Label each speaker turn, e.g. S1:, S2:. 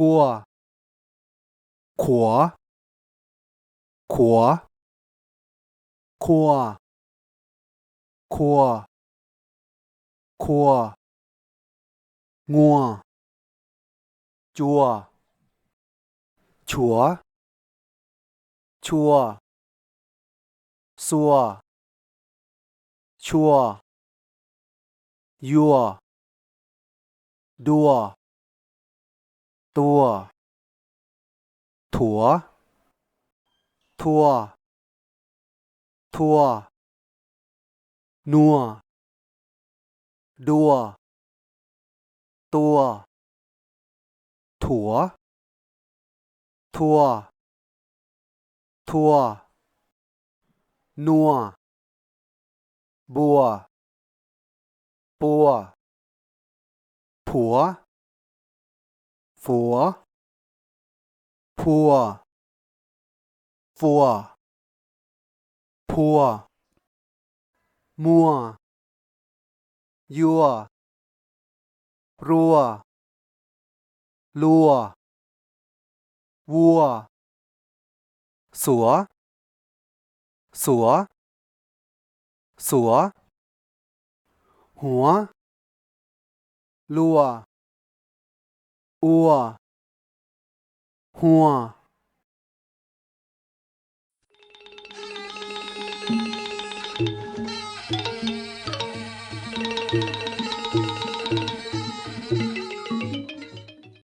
S1: กัว ขัว ขัวคัวคัวคัว งัว จัว ฉัว ชัว ซัว ชัว ยัวดัว ตัว ถั่ว ทัวทัวนัว ดัว ตัว ถั่ว ทัวทัวนัว บัว ปัว ผัว ฝัวพัวฟัวพัวมัวยัวรัวลัว วัว สัว สัว สัว หัวลัว อัวหัว